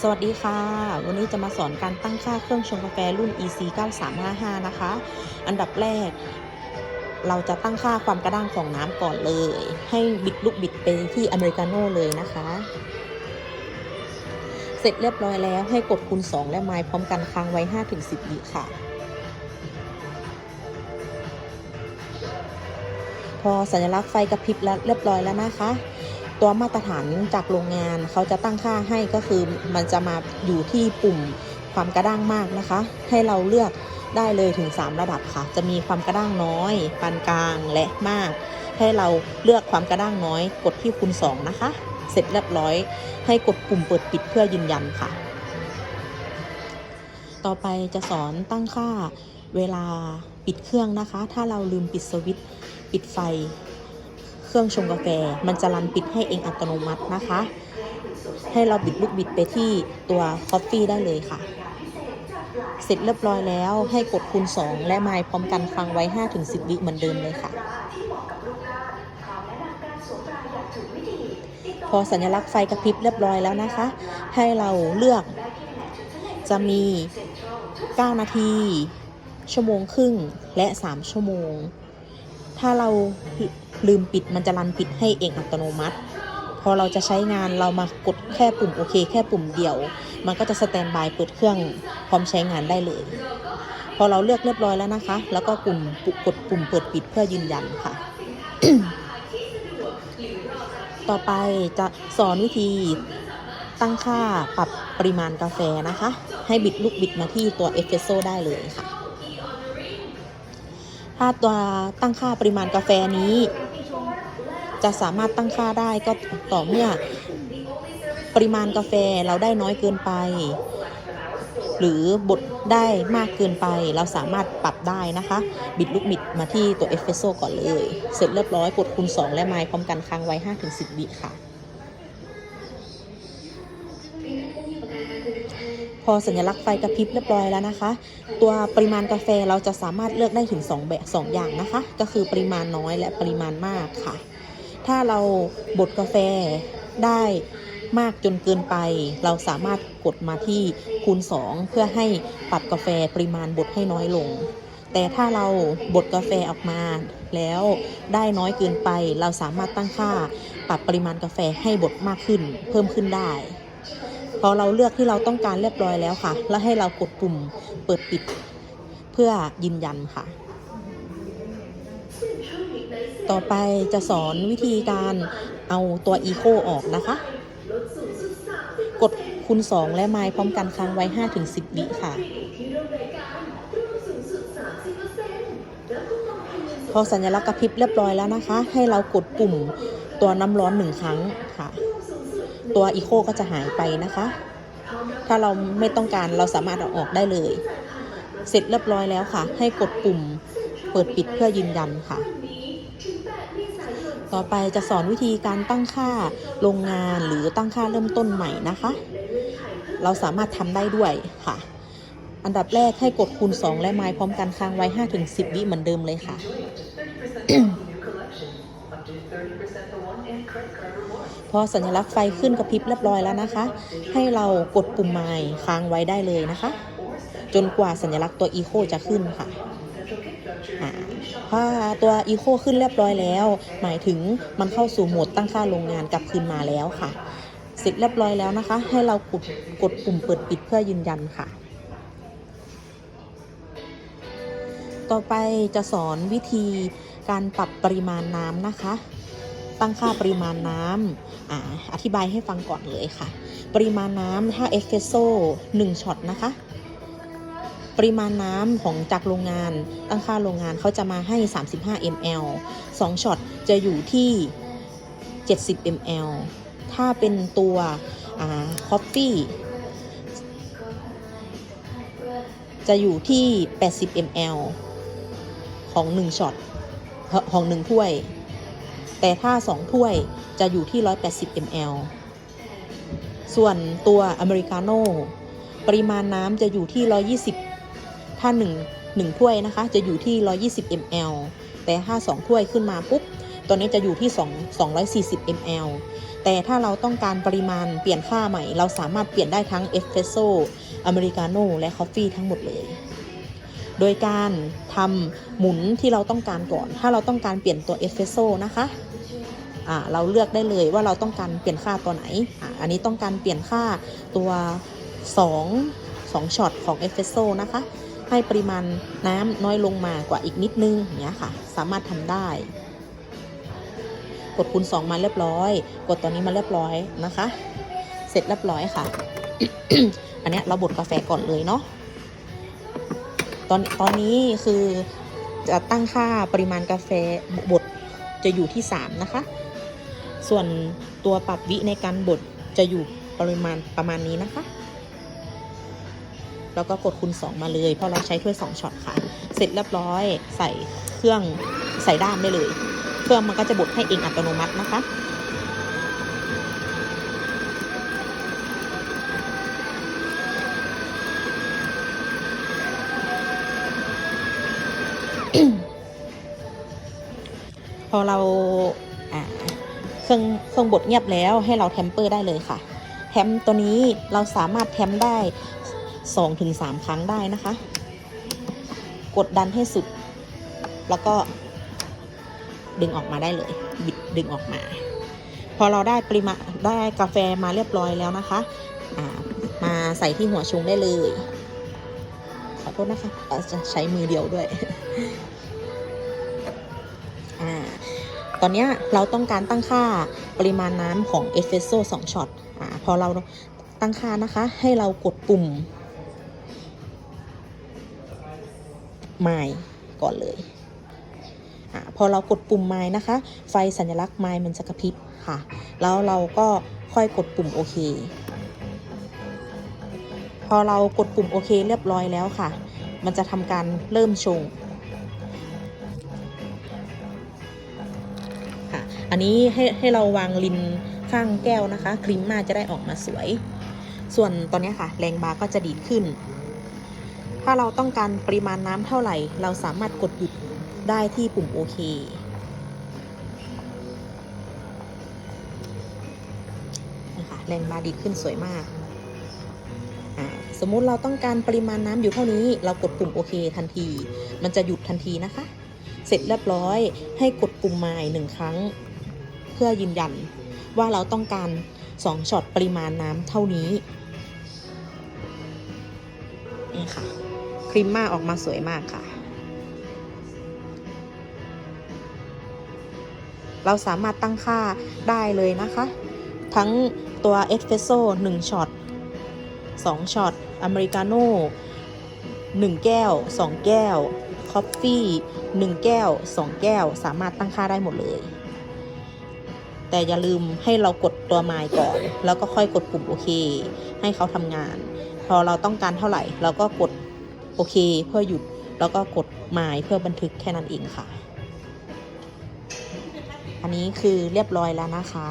สวัสดีค่ะ วันนี้จะมาสอนการตั้งค่าเครื่องชงกาแฟรุ่น EC 9355 นะคะ อันดับแรก เราจะตั้งค่าความกระด้างของน้ำก่อนเลย ให้บิดลูกบิดไปที่อเมริกาโน่เลยนะคะ เสร็จเรียบร้อยแล้วให้กดคูณ 2 และไม้พร้อมกันค้างไว้ 5-10วิค่ะ พอสัญลักษณ์ไฟกระพริบแล้วเรียบร้อยแล้วนะคะ ตัวมาตรฐานจากโรงงานเขาจะตั้งค่าให้ก็คือมันจะมาอยู่ที่ปุ่มความกระด้างมากนะคะ ให้เราเลือกได้เลยถึง 3 ระดับค่ะ จะมีความกระด้างน้อย ปานกลางและมาก ให้เราเลือกความกระด้างน้อย กดที่คูณ2นะคะ เสร็จเรียบร้อย ให้กดปุ่มเปิดปิดเพื่อยืนยันค่ะ ต่อไปจะสอนตั้งค่าเวลาปิดเครื่องนะคะ ถ้าเราลืมปิดสวิตช์ปิดไฟ รื่องชงกาแฟ มันจะรันปิดให้เองอัตโนมัตินะคะ ให้เราบิดลูกบิดไปที่ตัวคอฟฟี่ได้เลยค่ะ เสร็จเรียบร้อยแล้วให้กดคูณ 2 และไมล์พร้อมกันฟังไว้ 5-10 วิเหมือนเดิมเลยค่ะ พอสัญลักษณ์ไฟกระพริบเรียบร้อยแล้วนะคะ ให้เราเลือกจะมี 9 นาที ชั่วโมงครึ่ง และ 3 ชั่วโมง ถ้าเรา ลืมปิดมันจะรันปิดให้เองอัตโนมัติ พอเราจะใช้งานเรามากดแค่ปุ่มโอเคแค่ปุ่มเดียว มันก็จะสแตนบายเปิดเครื่องพร้อมใช้งานได้เลย พอเราเลือกเรียบร้อยแล้วนะคะ แล้วก็ปุ่มกดปุ่มเปิดปิดเพื่อยืนยันค่ะ ต่อไปจะสอนวิธีตั้งค่าปรับปริมาณกาแฟนะคะ ให้บิดลูกบิดมาที่ตัวเอสเ e รสโซได้เลยค่ะถ้าตัวตั้งค่าปริมาณกาแฟนี้ จะสามารถตั้งค่าได้ก็ต่อเมื่อปริมาณกาแฟเราได้น้อยเกินไป หรือบดได้มากเกินไป เราสามารถปรับได้นะคะ บิดลูกบิดมาที่ตัวเอสเ e รสโซก่อนเลย เสร็จเรียบร้อยกดคูณ 2 และไม้พร้อมกันค้างไว้ 5-10วิค่ะ พอสัญลักษณ์ไฟกระพริบเรียบร้อยแล้วนะคะ ตัวปริมาณกาแฟเราจะสามารถเลือกได้ถึง2แบบ2อย่างนะคะ ก็คือปริมาณน้อยและปริมาณมากค่ะ ถ้าเราบดกาแฟได้มากจนเกินไป เราสามารถกดมาที่คูณ 2 เพื่อให้ปรับกาแฟปริมาณบดให้น้อยลง แต่ถ้าเราบดกาแฟออกมาแล้วได้น้อยเกินไป เราสามารถตั้งค่าปรับปริมาณกาแฟให้บดมากขึ้น เพิ่มขึ้นได้ พอเราเลือกที่เราต้องการเรียบร้อยแล้วค่ะ แล้วให้เรากดปุ่มเปิดปิด เพื่อยืนยันค่ะ ต่อไปจะสอนวิธีการเอาตัวอีโคออกนะคะ กดคูณ 2 และไม้พร้อมกันค้างไว้ 5-10 วิค่ะ พอสัญลักษณ์กระพริบเรียบร้อยแล้วนะคะ ให้เรากดปุ่มตัวน้ำร้อนหนึ่งครั้งค่ะ ตัวอีโคก็จะหายไปนะคะ ถ้าเราไม่ต้องการเราสามารถเอาออกได้เลย เสร็จเรียบร้อยแล้วค่ะ ให้กดปุ่มเปิดปิดเพื่อยืนยันค่ะ ต่อไปจะสอนวิธีการตั้งค่าโรงงานหรือตั้งค่าเริ่มต้นใหม่นะคะ เราสามารถทำได้ด้วยค่ะ อันดับแรกให้กดคูณ 2 และไม้พร้อมกันค้างไว้ 5-10 วิเหมือนเดิมเลยค่ะ พอสัญลักษณ์ไฟขึ้นกระพริบเรียบร้อยแล้วนะคะ ให้เรากดปุ่มไม้ค้างไว้ได้เลยนะคะ จนกว่าสัญลักษณ์ตัวอีโคจะขึ้นค่ะอ่า พอตัวอีโคขึ้นเรียบร้อยแล้ว หมายถึงมันเข้าสู่โหมดตั้งค่าโรงงานกลับคืนมาแล้วค่ะ เสร็จเรียบร้อยแล้วนะคะ ให้เรากดกดปุ่มเปิดปิดเพื่อยืนยันค่ะ ต่อไปจะสอนวิธีการปรับปริมาณน้ำนะคะ ตั้งค่าปริมาณน้ำออธิบายให้ฟังก่อนเลยค่ะ ปริมาณน้ำถ้าเอสเฟสโซ่1ช็อตนะคะ ปริมาณน้ำของจากโรงงาน ตั้งค่าโรงงานเขาจะมาให้ 35 ml 2ช็อตจะอยู่ที่ 70 ml ถ้าเป็นตัวคอฟฟี่จะอยู่ที่ 80 ml ของ 1ช็อตของ 1 ถ้วย แต่ถ้า 2 ถ้วยจะอยู่ที่ 180 ml ส่วนตัวอเมริกาโน่ปริมาณน้ำจะอยู่ที่ 120 ถ้า1 1ถ้วยนะคะ จะอยู่ที่ 120 ml แต่ถ้า 2 ถ้วยขึ้นมาปุ๊บตัวนี้จะอยู่ที่2 240 ml แต่ถ้าเราต้องการปริมาณเปลี่ยนค่าใหม่ เราสามารถเปลี่ยนได้ทั้งเอสเ e รสโซ่อเมริกาโน่และคอฟฟี่ทั้งหมดเลย โดยการทำหมุนที่เราต้องการก่อน ถ้าเราต้องการเปลี่ยนตัวเอสเ e รสโซ่นะคะเราเลือกได้เลยว่าเราต้องการเปลี่ยนค่าตัวไหนออันนี้ต้องการเปลี่ยนค่าตัว 2 2ช็อตของเอสเ e รสโซ่นะคะ ให้ปริมาณน้ำน้อยลงมากว่าอีกนิดนึงอย่างเงี้ยค่ะ สามารถทำได้ กดคูณ 2 มาเรียบร้อย กดตัวนี้มาเรียบร้อยนะคะ เสร็จเรียบร้อยค่ะ อันเนี้ยเราบดกาแฟก่อนเลยเนาะตอนตอนนี้คือจะตั้งค่าปริมาณกาแฟบดจะอยู่ที่ 3 นะคะ ส่วนตัวปรับวิในการบดจะอยู่ปริมาณประมาณนี้นะคะ แล้วก็กดคูณ2 มาเลยเพราะเราใช้ถ้วย2ช็อตค่ะ เสร็จเรียบร้อยใส่เครื่องใส่ด้ามได้เลย เครื่องมันก็จะบดให้เองอัตโนมัตินะคะพอเราเครื่องเครื่องบดเงียบแล้วให้เราแทมเปอร์ได้เลยค่ะ แทมตัวนี้เราสามารถแทมได้ 2-3ครั้งได้นะคะ กดดันให้สุด แล้วก็ดึงออกมาได้เลย บิดดึงออกมา พอเราได้ปริมาณได้กาแฟมาเรียบร้อยแล้วนะคะามาใส่ที่หัวชงได้เลย ขอโทษนะคะอ่อจะใช้มือเดียวด้วยอตอนนี้เราต้องการตั้งค่าปริมาณน้ำของเอสเฟสโซ่2ช็อตอพอเราตั้งค่านะคะ ให้เรากดปุ่ม ไมล์ก่อนเลยอพอเรากดปุ่มไม้นะคะ ไฟสัญลักษณ์ไม้มันจะกระพริบค่ะ แล้วเราก็ค่อยกดปุ่มโอเค พอเรากดปุ่มโอเคเรียบร้อยแล้วค่ะ มันจะทำการเริ่มชงค่ะ อันนี้ให้ให้เราวางลินข้างแก้วนะคะ ครีมมาจะได้ออกมาสวย ส่วนตอนนี้ค่ะ แรงบาร์ก็จะดีดขึ้น ถ้าเราต้องการปริมาณน้ำเท่าไหร่ เราสามารถกดหยุดได้ที่ปุ่มโอเค นะคะแรงบาดีขึ้นสวยมากสมมุติเราต้องการปริมาณน้ำอยู่เท่านี้ เรากดปุ่มโอเคทันที มันจะหยุดทันทีนะคะ เสร็จเรียบร้อยให้กดปุ่มไม้หนึ่งครั้ง เพื่อยืนยันว่าเราต้องการ2ช็อตปริมาณน้ำเท่านี้นี่ค่ะ รีมมาออกมาสวยมากค่ะ เราสามารถตั้งค่าได้เลยนะคะ ทั้งตัวเอสเฟสโซ่1ช็อต2ช็อตอเมริกาโน่1แก้ว 2 แก้วคอฟฟี่1แก้ว 2 แก้ว สามารถตั้งค่าได้หมดเลย แต่อย่าลืมให้เรากดตัวไมล์ก่อน แล้วก็ค่อยกดปุ่มโอเค ให้เขาทำงาน พอเราต้องการเท่าไหร่ เราก็กด โอเค เพื่อหยุดแล้วก็กดไมายเพื่อบันทึกแค่นั้นเองค่ะ อันนี้คือเรียบร้อยแล้วนะคะ